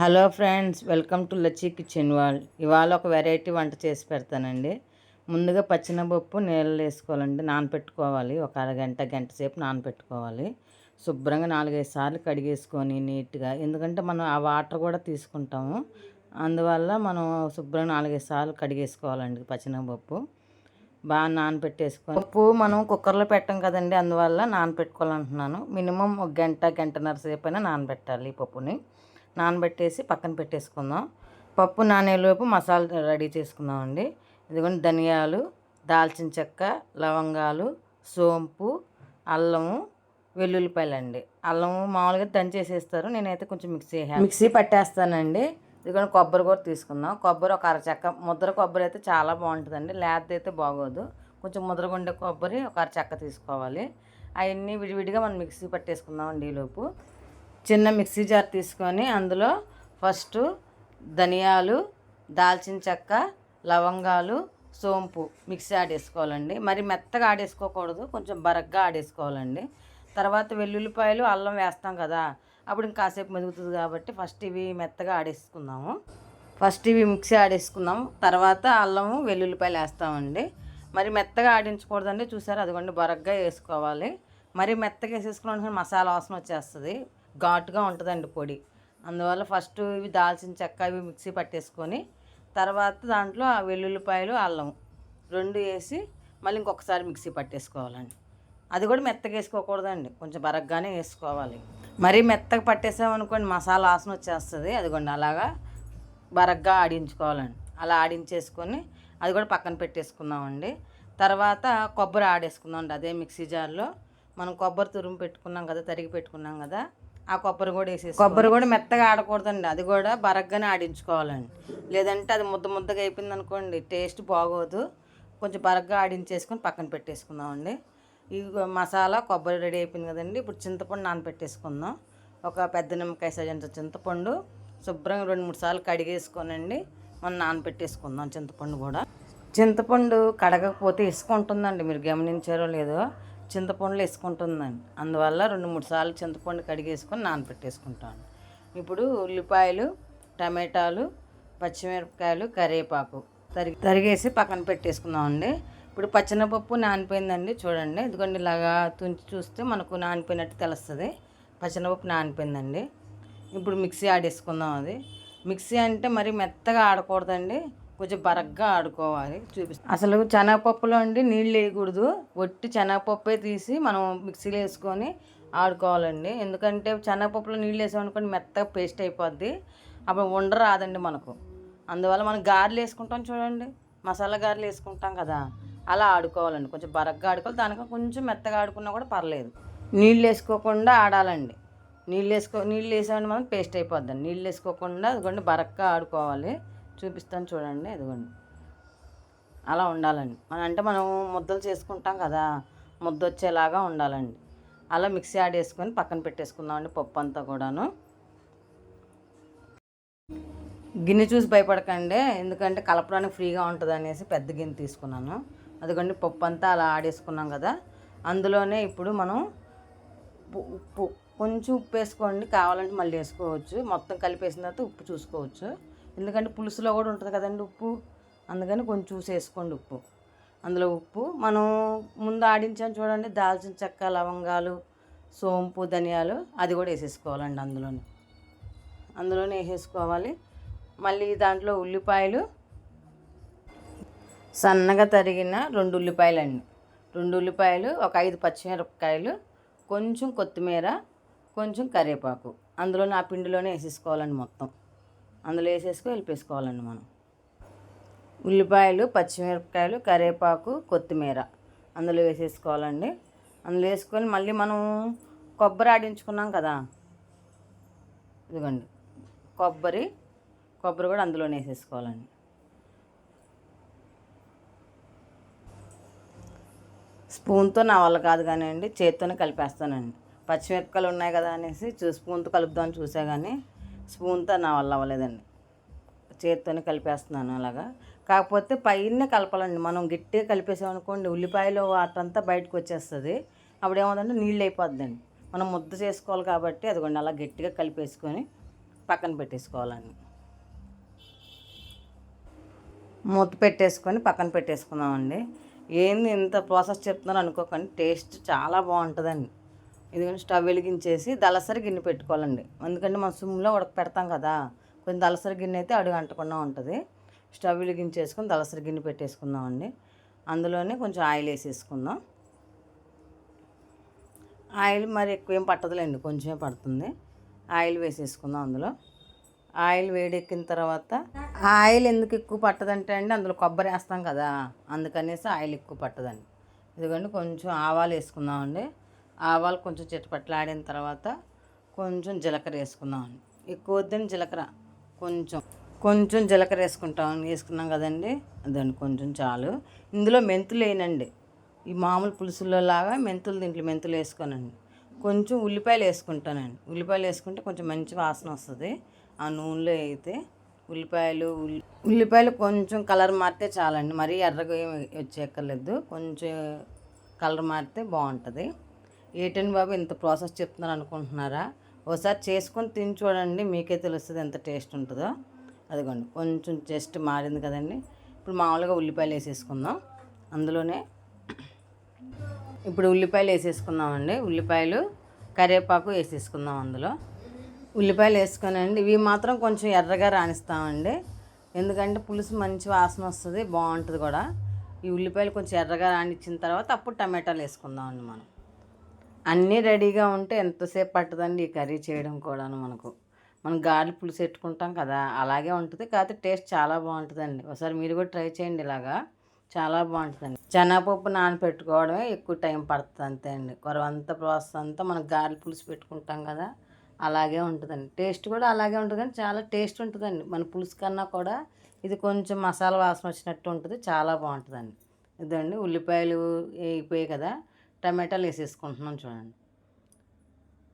Hello friends welcome to Lacchi kitchen wall ఇవాళ ఒక variety వంట చేసి పెడతానండి. ముందుగా పచ్చినపప్పు నీళ్ళు వేసుకోవాలండి. నానపెట్టుకోవాలి. ఒక అరగంట గంట సేపు నానపెట్టుకోవాలి. శుభ్రంగా నాలుగైదు సార్లు కడిగేసుకొని నీట్గా. ఎందుకంటే మనం ఆ వాటర్ కూడా తీసుకుంటాము. అందువల్ల మనం శుభ్రంగా నాలుగైదు సార్లు కడిగేసుకోవాలండి పచ్చినపప్పు. బాగా నానపెట్టేసుకొని పప్పు మనం కుక్కర్లో పెట్టాం కదండి. అందువల్ల నానపెట్టుకోవాలంటున్నాను. మినిమం ఒక గంట గంటన్నర సేపు అయినా నానబెట్టాలి ఈ పప్పుని. నానబెట్టేసి పక్కన పెట్టేసుకుందాం. పప్పు నానేలోపు మసాలా రెడీ చేసుకుందామండి. ఇదిగోండి ధనియాలు దాల్చిన చెక్క లవంగాలు సోంపు అల్లము వెల్లుల్లిపాయలండి. అల్లము మామూలుగా దంచేసేస్తారు. నేనైతే కొంచెం మిక్సీ మిక్సీ పట్టేస్తానండి. ఇదిగోండి కొబ్బరి కూడా తీసుకుందాం. కొబ్బరి ఒక అరచెక్క ముద్ర కొబ్బరి అయితే చాలా బాగుంటుందండి. లేత అయితే బాగోదు. కొంచెం ముద్రగుండే కొబ్బరి ఒక అరచెక్క తీసుకోవాలి. అవన్నీ విడివిడిగా మనం మిక్సీ పట్టేసుకుందామండి ఈలోపు చిన్న మిక్సీ జార్ తీసుకొని అందులో ఫస్ట్ ధనియాలు దాల్చిన చెక్క లవంగాలు సోంపు మిక్సీ ఆడేసుకోవాలండి మరి మెత్తగా ఆడేసుకోకూడదు కొంచెం బరగ్గా ఆడేసుకోవాలండి తర్వాత వెల్లుల్లిపాయలు అల్లం వేస్తాం కదా అప్పుడు ఇంకా కాసేపు మెదుగుతుంది కాబట్టి ఫస్ట్ ఇవి మెత్తగా ఆడేసుకుందాము ఫస్ట్ ఇవి మిక్సీ ఆడేసుకుందాం తర్వాత అల్లము వెల్లుల్లిపాయలు వేస్తామండి. మరి మెత్తగా ఆడించకూడదండి చూసారు? అదిగోండి బరగ్గా వేసుకోవాలి. మరి మెత్తగా వేసేసుకున్న మసాలా వాసన వచ్చేస్తుంది. ఘాటుగా ఉంటుందండి పొడి. అందువల్ల ఫస్ట్ ఇవి దాల్చిన చెక్క ఇవి మిక్సీ పట్టేసుకొని తర్వాత దాంట్లో ఆ వెల్లుల్లిపాయలు అల్లం రెండు వేసి మళ్ళీ ఇంకొకసారి మిక్సీ పట్టేసుకోవాలండి. అది కూడా మెత్తగా వేసుకోకూడదండి. కొంచెం బరగ్గానే వేసుకోవాలి. మరీ మెత్తగా పట్టేసామనుకోండి మసాలా ఆసన వచ్చేస్తుంది. అదిగోండి అలాగా బరగ్గా ఆడించుకోవాలండి. అలా ఆడించేసుకొని అది కూడా పక్కన పెట్టేసుకుందామండి. తర్వాత కొబ్బరి ఆడేసుకుందామండి. అదే మిక్సీ జార్లో. మనం కొబ్బరి తురుము పెట్టుకున్నాం కదా తరిగి పెట్టుకున్నాం కదా ఆ కొబ్బరి కూడా వేసేసి కొబ్బరి కూడా మెత్తగా ఆడకూడదండి. అది కూడా బరగ్గానే ఆడించుకోవాలండి. లేదంటే అది ముద్ద ముద్దగా అయిపోయింది అనుకోండి టేస్ట్ బాగోదు. కొంచెం బరగ్గా ఆడించేసుకొని పక్కన పెట్టేసుకుందామండి. ఈ మసాలా కొబ్బరి రెడీ అయిపోయింది కదండి. ఇప్పుడు చింతపండు నానపెట్టేసుకుందాం ఒక పెద్ద నిమ్మకాయ సజంత చింతపండు శుభ్రంగా రెండు మూడు సార్లు కడిగేసుకోనండి. మనం నానపెట్టేసుకుందాం చింతపండు కూడా. చింతపండు కడగకపోతే ఇసుక ఉంటుందండి. మీరు గమనించారో లేదో చింతపండులో వేసుకుంటుందండి. అందువల్ల రెండు మూడు సార్లు చింతపండు కడిగేసుకొని నానపెట్టేసుకుంటాను. ఇప్పుడు ఉల్లిపాయలు టమాటాలు పచ్చిమిరపకాయలు కరివేపాకు తరిగి తరిగేసి పక్కన పెట్టేసుకుందామండి. ఇప్పుడు పచ్చనపప్పు నానిపోయిందండి చూడండి. ఎందుకంటే ఇలాగా తుంచి చూస్తే మనకు నానిపోయినట్టు తెలుస్తుంది. పచ్చనపప్పు నానిపోయిందండి. ఇప్పుడు మిక్సీ ఆడేసుకుందాం అది. మిక్సీ అంటే మరి మెత్తగా ఆడకూడదండి. కొంచెం బరగ్గా ఆడుకోవాలి చూపిస్తాం. అసలు శనగపప్పులో అండి నీళ్ళు వేయకూడదు. ఒట్టి శనగపప్పే తీసి మనం మిక్సీలో వేసుకొని ఆడుకోవాలండి. ఎందుకంటే శనగపప్పులో నీళ్ళు వేసామనుకోండి మెత్తగా పేస్ట్ అయిపోద్ది. అప్పుడు ఉండ రాదండి మనకు. అందువల్ల మనం గారెలు వేసుకుంటాం చూడండి. మసాలా గారెలు వేసుకుంటాం కదా. అలా ఆడుకోవాలండి. కొంచెం బరగ్గా ఆడుకోవాలి. దానికి కొంచెం మెత్తగా ఆడుకున్నా కూడా పర్లేదు. నీళ్ళు వేసుకోకుండా ఆడాలండి. నీళ్ళు వేసుకో నీళ్ళు వేసామని మనం పేస్ట్ అయిపోద్దండి. నీళ్ళు వేసుకోకుండా అదిగోండి బరగ్గా ఆడుకోవాలి. చూపిస్తాను చూడండి ఇదిగోండి. అలా ఉండాలండి. మన అంటే మనం ముద్దలు చేసుకుంటాం కదా ముద్ద వచ్చేలాగా ఉండాలండి. అలా మిక్సీ ఆడేసుకొని పక్కన పెట్టేసుకుందామండి పప్పు అంతా కూడాను. గిన్నె చూసి భయపడకండి ఎందుకంటే కలపడానికి ఫ్రీగా ఉంటుంది అనేసి పెద్ద గిన్నె తీసుకున్నాను. అదిగోండి పప్పు అంతా అలా ఆడేసుకున్నాం కదా అందులోనే ఇప్పుడు మనం ఉప్పు ఉప్పు. కొంచెం ఉప్పు వేసుకోండి కావాలంటే మళ్ళీ వేసుకోవచ్చు. మొత్తం కలిపేసిన తర్వాత ఉప్పు చూసుకోవచ్చు. ఎందుకంటే పులుసులో కూడా ఉంటుంది కదండి ఉప్పు. అందుకని కొంచెం చూసేసుకోండి ఉప్పు. అందులో ఉప్పు. మనం ముందు ఆడించాం చూడండి దాల్చిన చెక్క లవంగాలు సోంపు ధనియాలు అది కూడా వేసేసుకోవాలండి అందులోనే. అందులోనే వేసేసుకోవాలి. మళ్ళీ దాంట్లో ఉల్లిపాయలు. సన్నగా తరిగిన రెండు ఉల్లిపాయలు అండి రెండు ఉల్లిపాయలు ఒక ఐదు పచ్చిమిరపకాయలు కొంచెం కొత్తిమీర కొంచెం కరివేపాకు. అందులోనే ఆ పిండిలోనే వేసేసుకోవాలండి మొత్తం. అందులో వేసేసుకొని వెళ్ళిపేసుకోవాలండి మనం. ఉల్లిపాయలు పచ్చిమిరపకాయలు కరివేపాకు కొత్తిమీర అందులో వేసేసుకోవాలండి. అందులో వేసుకొని మళ్ళీ మనం కొబ్బరి ఆడించుకున్నాం కదా. ఇదిగోండి. కొబ్బరి కొబ్బరి కూడా అందులోనే వేసేసుకోవాలండి. స్పూన్తో నా వల్ల కాదు కానీ అండి చేత్తోనే కలిపేస్తానండి. పచ్చిమిరపకాయలు ఉన్నాయి కదా అనేసి చూ స్పూన్తో కలుపుదామని చూసా కానీ స్పూన్తో నా వల్ల అవ్వలేదండి. చేతితోనే కలిపేస్తున్నాను అలాగా. కాకపోతే పైన కలపాలండి. మనం గట్టిగా కలిపేసామనుకోండి ఉల్లిపాయలు వాటంతా బయటకు వచ్చేస్తుంది. అప్పుడు ఏమవుతుందంటే నీళ్ళు అయిపోద్దండి. మనం ముద్ద చేసుకోవాలి కాబట్టి అదిగోండి అలా గట్టిగా కలిపేసుకొని పక్కన పెట్టేసుకోవాలండి. మూత పెట్టేసుకొని పక్కన పెట్టేసుకుందామండి. ఏంది ఇంత ప్రాసెస్ చెప్తున్నాను అనుకోకండి టేస్ట్ చాలా బాగుంటుందండి. ఎందుకంటే స్టవ్ వెలిగించేసి దళసరి గిన్నె పెట్టుకోవాలండి. ఎందుకంటే మనం సుమ్లో ఉడక పెడతాం కదా కొంచెం దళసరి గిన్నె అయితే అడుగు అంటకుండా ఉంటుంది. స్టవ్ వెలిగించేసుకొని దళసరి గిన్నె పెట్టేసుకుందామండి. అందులోనే కొంచెం ఆయిల్ వేసేసుకుందాం. ఆయిల్ మరి ఎక్కువ ఏం పట్టదులేండి కొంచెమే పడుతుంది. ఆయిల్ వేసేసుకుందాం అందులో. ఆయిల్ వేడెక్కిన తర్వాత ఆయిల్ ఎందుకు ఎక్కువ పట్టదంటే అండి అందులో కొబ్బరి వేస్తాం కదా అందుకనేసి ఆయిల్ ఎక్కువ పట్టదండి. ఎందుకంటే కొంచెం ఆవాలు వేసుకుందామండి. ఆవాలు కొంచెం చిటపట్లాడిన తర్వాత కొంచెం జీలకర్ర వేసుకుందాం ఎక్కువ వద్దని జీలకర్ర. కొంచెం కొంచెం జీలకర్ర వేసుకుంటాం వేసుకున్నాం కదండి. అదండి కొంచెం చాలు. ఇందులో మెంతులు వేయనండి. ఈ మామూలు పులుసుల్లో లాగా మెంతులు దీంట్లో మెంతులు వేసుకోనండి. కొంచెం ఉల్లిపాయలు వేసుకుంటానండి. ఉల్లిపాయలు వేసుకుంటే కొంచెం మంచి వాసన వస్తుంది. ఆ నూనెలో అయితే ఉల్లిపాయలు ఉల్లిపాయలు కొంచెం కలర్ మారితే చాలండి. మరీ ఎర్రగా వచ్చేక్కర్లేదు కొంచెం కలర్ మారితే బాగుంటుంది. ఏటండి బాబు ఇంత ప్రాసెస్ చెప్తున్నారు అనుకుంటున్నారా? ఒకసారి చేసుకొని తిని చూడండి మీకే తెలుస్తుంది ఎంత టేస్ట్ ఉంటుందో. అదిగోండి కొంచెం జస్ట్ మారింది కదండి. ఇప్పుడు మామూలుగా ఉల్లిపాయలు వేసేసుకుందాం. అందులోనే ఇప్పుడు ఉల్లిపాయలు వేసేసుకుందామండి. ఉల్లిపాయలు కరివేపాకు వేసేసుకుందాం అందులో. ఉల్లిపాయలు వేసుకొనండి ఇవి మాత్రం కొంచెం ఎర్రగా రాణిస్తామండి. ఎందుకంటే పులుసు మంచి వాసన వస్తుంది బాగుంటుంది కూడా. ఈ ఉల్లిపాయలు కొంచెం ఎర్రగా రానిచ్చిన తర్వాత అప్పుడు టమాటాలు వేసుకుందామండి మనం. అన్నీ రెడీగా ఉంటే ఎంతసేపు పట్టదండి ఈ కర్రీ చేయడం కూడాను మనకు. మనం గాలి పులుసు పెట్టుకుంటాం కదా అలాగే ఉంటుంది. కాకపోతే టేస్ట్ చాలా బాగుంటుందండి. ఒకసారి మీరు కూడా ట్రై చేయండి ఇలాగా. చాలా బాగుంటుందండి. శనగపప్పు నానబెట్టుకోవడమే ఎక్కువ టైం పడుతుంది అంతే అండి. కొరవంతా ప్రాసెస్ అంతా మనం గాలి పులుసు పెట్టుకుంటాం కదా అలాగే ఉంటుందండి. టేస్ట్ కూడా అలాగే ఉంటుంది కానీ చాలా టేస్ట్ ఉంటుందండి. మన పులుసు కన్నా కూడా ఇది కొంచెం మసాలా వాసన వచ్చినట్టు ఉంటుంది. చాలా బాగుంటుందండి. ఇదండి ఉల్లిపాయలు వేగిపోయాయి కదా టమాటాలు వేసేసుకుంటున్నాం చూడండి.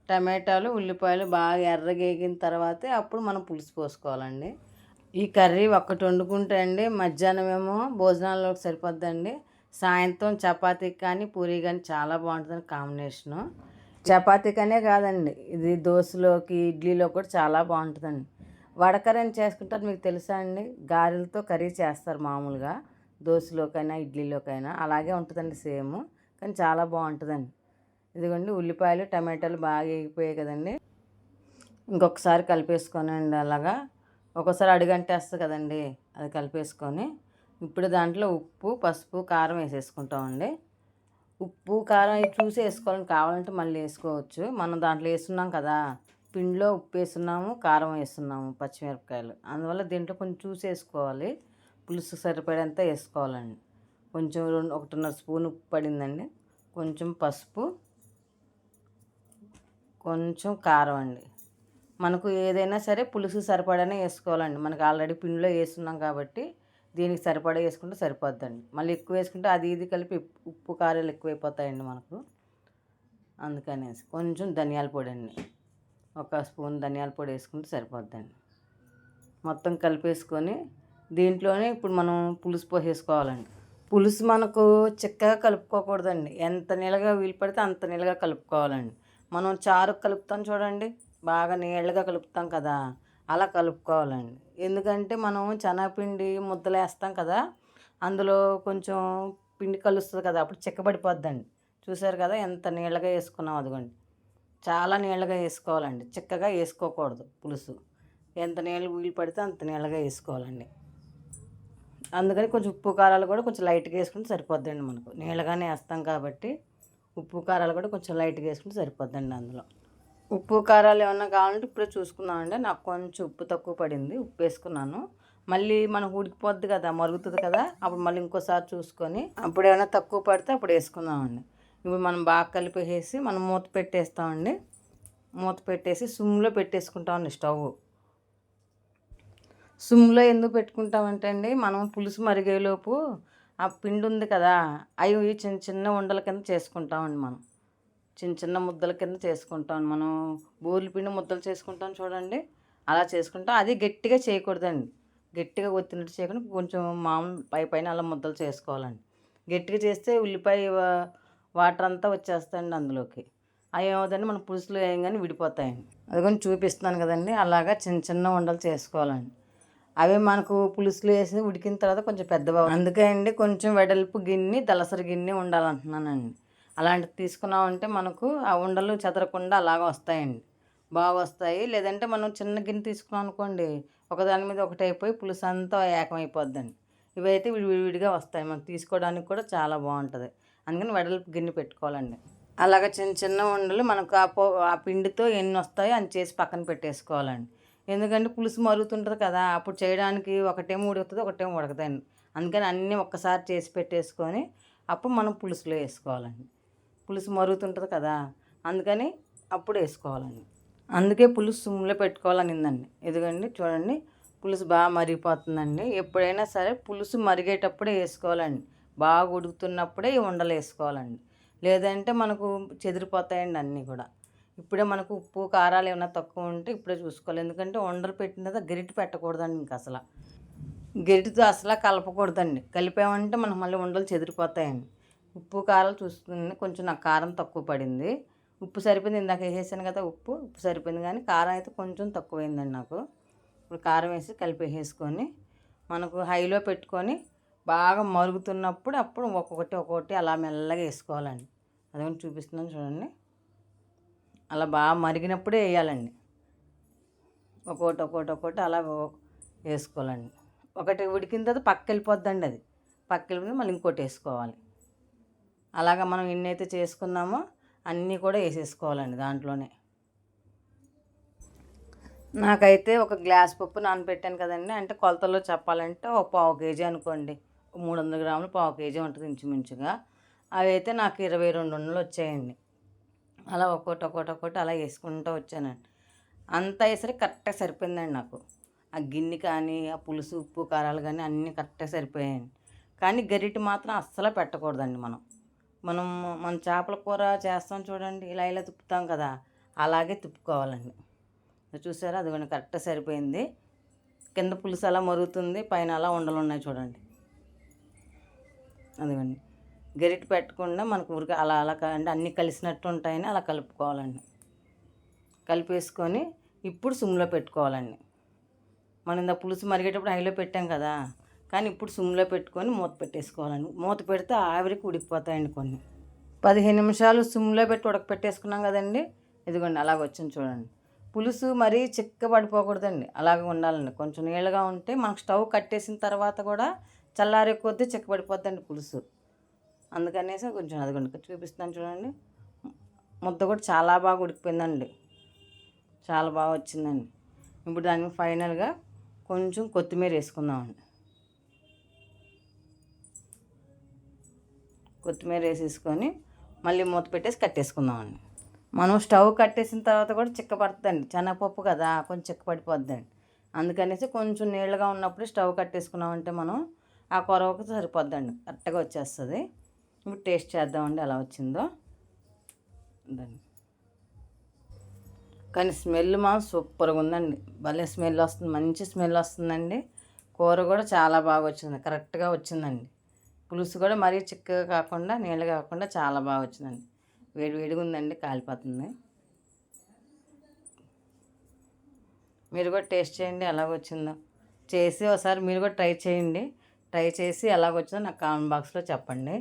టమాటాలు ఉల్లిపాయలు బాగా ఎర్రగేగిన తర్వాతే అప్పుడు మనం పులుసు పోసుకోవాలండి. ఈ కర్రీ ఒక్కటి వండుకుంటే అండి మధ్యాహ్నం ఏమో భోజనాల్లోకి సరిపోద్దండి. సాయంత్రం చపాతీకి కానీ పూరి కానీ చాలా బాగుంటుందండి కాంబినేషను. చపాతీకనే కాదండి ఇది దోశలోకి ఇడ్లీలో కూడా చాలా బాగుంటుందండి. వడకరని చేసుకుంటారు మీకు తెలుసా అండి? గారెలతో కర్రీ చేస్తారు మామూలుగా దోశలోకైనా ఇడ్లీలోకైనా అలాగే ఉంటుందండి సేమ్. కానీ చాలా బాగుంటుందండి. ఇదిగోండి ఉల్లిపాయలు టమాటాలు బాగా వేగిపోయాయి కదండి. ఇంకొకసారి కలిపేసుకోనండి అలాగా. ఒక్కోసారి అడుగంటేస్తుంది కదండి అది కలిపేసుకొని. ఇప్పుడు దాంట్లో ఉప్పు పసుపు కారం వేసేసుకుంటామండి. ఉప్పు కారం చూసి వేసుకోవాలని కావాలంటే మళ్ళీ వేసుకోవచ్చు. మనం దాంట్లో వేస్తున్నాం కదా పిండిలో ఉప్పు వేస్తున్నాము కారం వేస్తున్నాము పచ్చిమిరపకాయలు. అందువల్ల దీంట్లో కొంచెం చూసి వేసుకోవాలి. పులుసు సరిపడేంత వేసుకోవాలండి. కొంచెం రెండు ఒకటిన్నర స్పూన్ ఉప్పు పడిందండి. కొంచెం పసుపు కొంచెం కారం అండి. మనకు ఏదైనా సరే పులుసు సరిపడానే వేసుకోవాలండి. మనకు ఆల్రెడీ పిండిలో వేస్తున్నాం కాబట్టి దీనికి సరిపడా వేసుకుంటే సరిపోద్దండి. మళ్ళీ ఎక్కువ వేసుకుంటే అది ఇది కలిపి ఉప్పు కారాలు ఎక్కువైపోతాయండి మనకు. అందుకనేసి కొంచెం ధనియాల పొడి అండి. ఒక స్పూన్ ధనియాల పొడి వేసుకుంటే సరిపోద్దండి. మొత్తం కలిపేసుకొని దీంట్లోనే ఇప్పుడు మనం పులుసు పోసేసుకోవాలండి. పులుసు మనకు చిక్కగా కలుపుకోకూడదండి. ఎంత నీళ్ళగా వీలు పడితే అంత నీళ్ళగా కలుపుకోవాలండి. మనం చారు కలుపుతాం చూడండి. బాగా నీళ్ళగా కలుపుతాం కదా. అలా కలుపుకోవాలండి. ఎందుకంటే మనం శనగపిండి ముద్దలు వేస్తాం కదా. అందులో కొంచెం పిండి కలుస్తుంది కదా. అప్పుడు చిక్కబడిపోద్దండి. చూసారు కదా ఎంత నీళ్ళగా వేసుకున్నాం అదిగోండి. చాలా నీళ్ళగా వేసుకోవాలండి. చిక్కగా వేసుకోకూడదు పులుసు. ఎంత నీళ్ళు వీలు పడితే అంత నీళ్ళగా వేసుకోవాలండి. అందుకని కొంచెం ఉప్పు కారాలు కూడా కొంచెం లైట్గా వేసుకుంటే సరిపోద్దండి మనకు. నీళ్ళగానే వేస్తాం కాబట్టి ఉప్పు కారాలు కూడా కొంచెం లైట్గా వేసుకుంటే సరిపోద్దండి అందులో. ఉప్పు కారాలు ఏమన్నా కావాలంటే ఇప్పుడే చూసుకున్నామండి నాకు కొంచెం ఉప్పు తక్కువ పడింది ఉప్పు వేసుకున్నాను. మళ్ళీ మనం ఉడికిపోద్ది కదా మరుగుతుంది కదా అప్పుడు మళ్ళీ ఇంకోసారి చూసుకొని అప్పుడు ఏమైనా తక్కువ పడితే అప్పుడు వేసుకుందామండి. ఇప్పుడు మనం బాగా కలిపేసి మనం మూత పెట్టేస్తామండి. మూత పెట్టేసి సుమ్లో పెట్టేసుకుంటామండి స్టవ్. సిమ్లో ఎందుకు పెట్టుకుంటామంటే అండి మనం పులుసు మరిగేలోపు ఆ పిండి ఉంది కదా అవి చిన్న చిన్న ఉండల కింద చేసుకుంటామండి మనం. చిన్న చిన్న ముద్దల కింద చేసుకుంటాం. మనం బూరెల పిండి ముద్దలు చేసుకుంటాం చూడండి అలా చేసుకుంటాం. అది గట్టిగా చేయకూడదండి. గట్టిగా ఒత్తినట్టు చేయకుండా కొంచెం మామూలు పై పైన అలా ముద్దలు చేసుకోవాలండి. గట్టిగా చేస్తే ఉల్లిపాయ వాటర్ అంతా వచ్చేస్తాయండి అందులోకి. అవి ఏమవుతుందండి మన పులుసులు వేయంగానే విడిపోతాయండి. అది కొంచెం చూపిస్తున్నాను కదండి అలాగా చిన్న చిన్న ఉండలు చేసుకోవాలండి. అవి మనకు పులుసులు వేసి ఉడికిన తర్వాత కొంచెం పెద్దగా అందుకే అండి కొంచెం వెడల్పు గిన్నె దలసరి గిన్నె ఉండాలంటున్నానండి. అలాంటివి తీసుకున్నామంటే మనకు ఆ ఉండలు చెదరకుండా అలాగ వస్తాయండి. బాగా వస్తాయి. లేదంటే మనం చిన్న గిన్నె తీసుకున్నాం అనుకోండి ఒకదాని మీద ఒకటి అయిపోయి పులుసు అంతా ఏకమైపోద్దండి. ఇవైతే విడివిడిగా వస్తాయి. మనకు తీసుకోవడానికి కూడా చాలా బాగుంటుంది. అందుకని వెడల్పు గిన్నె పెట్టుకోవాలండి. అలాగ చిన్న చిన్న ఉండలు మనకు ఆ పో ఆ పిండితో ఎన్ని వస్తాయో అని చేసి పక్కన పెట్టేసుకోవాలండి. ఎందుకంటే పులుసు మరుగుతుంటుంది కదా అప్పుడు చేయడానికి ఒకటేమో ఉడుకుతుంది ఒకటేమో ఉడకదండి. అందుకని అన్నీ ఒక్కసారి చేసి పెట్టేసుకొని అప్పుడు మనం పులుసులో వేసుకోవాలండి. పులుసు మరుగుతుంటుంది కదా అందుకని అప్పుడు వేసుకోవాలండి. అందుకే పులుసు సుమ్ములో పెట్టుకోవాలనిందండి. ఎందుకండి చూడండి పులుసు బాగా మరిగిపోతుందండి. ఎప్పుడైనా సరే పులుసు మరిగేటప్పుడే వేసుకోవాలండి. బాగా ఉడుకుతున్నప్పుడే ఉండలు వేసుకోవాలండి. లేదంటే మనకు చెదిరిపోతాయండి అన్నీ కూడా. ఇప్పుడే మనకు ఉప్పు కారాలు ఏమైనా తక్కువ ఉంటే ఇప్పుడే చూసుకోవాలి. ఎందుకంటే ఉండలు పెట్టిన తర్వాత గరిటె పెట్టకూడదండి ఇంక అసలు. గరిటెతో అసలు కలపకూడదండి. కలిపామంటే మనం మళ్ళీ ఉండలు చెదిరిపోతాయండి. ఉప్పు కారాలు చూసుకుని కొంచెం నాకు కారం తక్కువ పడింది. ఉప్పు సరిపోయింది ఇందాక వేసేసాను కదా ఉప్పు. ఉప్పు సరిపోయింది కానీ కారం అయితే కొంచెం తక్కువైందండి నాకు. ఇప్పుడు కారం వేసి కలిపేసేసుకొని మనకు హైలో పెట్టుకొని బాగా మరుగుతున్నప్పుడు అప్పుడు ఒక్కొక్కటి ఒక్కొక్కటి అలా మెల్లగా వేసుకోవాలండి. అదే చూపిస్తున్నాను చూడండి. అలా బాగా మరిగినప్పుడే వేయాలండి. ఒక్కోటి ఒక్కోటి ఒక్కోటి అలా వేసుకోవాలండి. ఒకటి ఉడికిన తర్వాత పక్క వెళ్ళిపోద్దండి అది. పక్క వెళ్ళిపోతే మళ్ళీ ఇంకోటి వేసుకోవాలి. అలాగా మనం ఎన్నైతే చేసుకున్నామో అన్నీ కూడా వేసేసుకోవాలండి దాంట్లోనే. నాకైతే ఒక గ్లాస్ పప్పు నానబెట్టాను కదండి. అంటే కొలతలో చెప్పాలంటే ఒక పావు కేజీ అనుకోండి. మూడు వందల గ్రాములు పావు కేజీ ఉంటుంది ఇంచుమించుగా. అవి అయితే నాకు ఇరవై రెండు వందలు వచ్చాయండి. అలా ఒక్కోటి ఒక్కోటి ఒక్కోటి అలా వేసుకుంటూ వచ్చానండి. అంతా వేసరికి కరెక్ట్గా సరిపోయిందండి నాకు. ఆ గిన్నె కానీ ఆ పులుసు ఉప్పు కారాలు కానీ అన్నీ కరెక్ట్గా సరిపోయాయండి. కానీ గరిటె మాత్రం అస్సలు పెట్టకూడదండి మనం. మనం మన చేపల కూర చేస్తాం చూడండి ఇలా ఇలా తిప్పుతాం కదా అలాగే తిప్పుకోవాలండి. చూసారా? అది కూడా కరెక్ట్గా సరిపోయింది. కింద పులుసు అలా మరుగుతుంది పైన అలా ఉండలు ఉన్నాయి చూడండి. అదిగండి. గరిట పెట్టకుండా మనకు ఊరికి అలా అలా అంటే అన్నీ కలిసినట్టు ఉంటాయని అలా కలుపుకోవాలండి. కలిపేసుకొని ఇప్పుడు సిమ్లో పెట్టుకోవాలండి. మనం ఇంత పులుసు మరిగేటప్పుడు హైలో పెట్టాం కదా కానీ ఇప్పుడు సిమ్లో పెట్టుకొని మూత పెట్టేసుకోవాలండి. మూత పెడితే ఆవిరికి ఉడికిపోతాయండి కొన్ని. పదిహేను నిమిషాలు సిమ్లో పెట్టి ఉడకపెట్టేసుకున్నాం కదండి ఇదిగోండి అలాగ వచ్చింది చూడండి. పులుసు మరీ చిక్క పడిపోకూడదండి అలాగే ఉండాలండి. కొంచెం నీళ్ళగా ఉంటే మనకు స్టవ్ కట్టేసిన తర్వాత కూడా చల్లారే కొద్దీ చిక్క పడిపోద్దండి పులుసు. అందుకనేసి కొంచెం అదిగోండి చూపిస్తాను చూడండి. ముద్ద కూడా చాలా బాగా ఉడికిపోయిందండి. చాలా బాగా వచ్చిందండి. ఇప్పుడు దానికి ఫైనల్గా కొంచెం కొత్తిమీర వేసుకుందామండి. కొత్తిమీర వేసేసుకొని మళ్ళీ మూత పెట్టేసి కట్టేసుకుందామండి. మనం స్టవ్ కట్టేసిన తర్వాత కూడా చిక్కపడుతుందండి. శనగపప్పు కదా కొంచెం చిక్కపడిపోద్దండి. అందుకనేసి కొంచెం నీళ్ళగా ఉన్నప్పుడు స్టవ్ కట్టేసుకున్నామంటే మనం ఆ కొరవకు సరిపోద్దండి. కరెక్ట్గా వచ్చేస్తుంది. ఇప్పుడు టేస్ట్ చేద్దామండి ఎలా వచ్చిందో. దాన్ని కానీ స్మెల్ మా సూపర్గా ఉందండి. భలే స్మెల్ వస్తుంది మంచి స్మెల్ వస్తుందండి. కూర కూడా చాలా బాగా వచ్చింది కరెక్ట్గా వచ్చిందండి. పులుసు కూడా మరీ చిక్కగా కాకుండా నీళ్ళు కాకుండా చాలా బాగా వచ్చిందండి. వేడి వేడిగా ఉందండి కాలిపోతుంది. మీరు కూడా టేస్ట్ చేయండి ఎలాగొచ్చిందో చేసి ఒకసారి మీరు కూడా ట్రై చేయండి. ట్రై చేసి ఎలాగొచ్చిందో నాకు కామెంట్ బాక్స్లో చెప్పండి.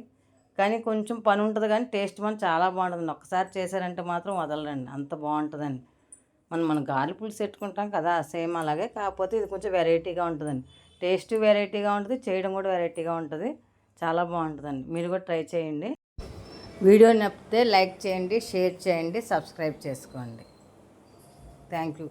కానీ కొంచెం పని ఉంటుంది కానీ టేస్ట్ మనం చాలా బాగుంటుంది ఒకసారి చేశారంటే మాత్రం వదలరండి. అంత బాగుంటుందండి. మనం మన గాలి పులుసు పెట్టుకుంటాం కదా సేమ్ అలాగే. కాకపోతే ఇది కొంచెం వెరైటీగా ఉంటుందండి. టేస్ట్ వెరైటీగా ఉంటుంది చేయడం కూడా వెరైటీగా ఉంటుంది. చాలా బాగుంటుందండి. మీరు కూడా ట్రై చేయండి. వీడియో నప్పితే లైక్ చేయండి షేర్ చేయండి సబ్స్క్రైబ్ చేసుకోండి. Thank you.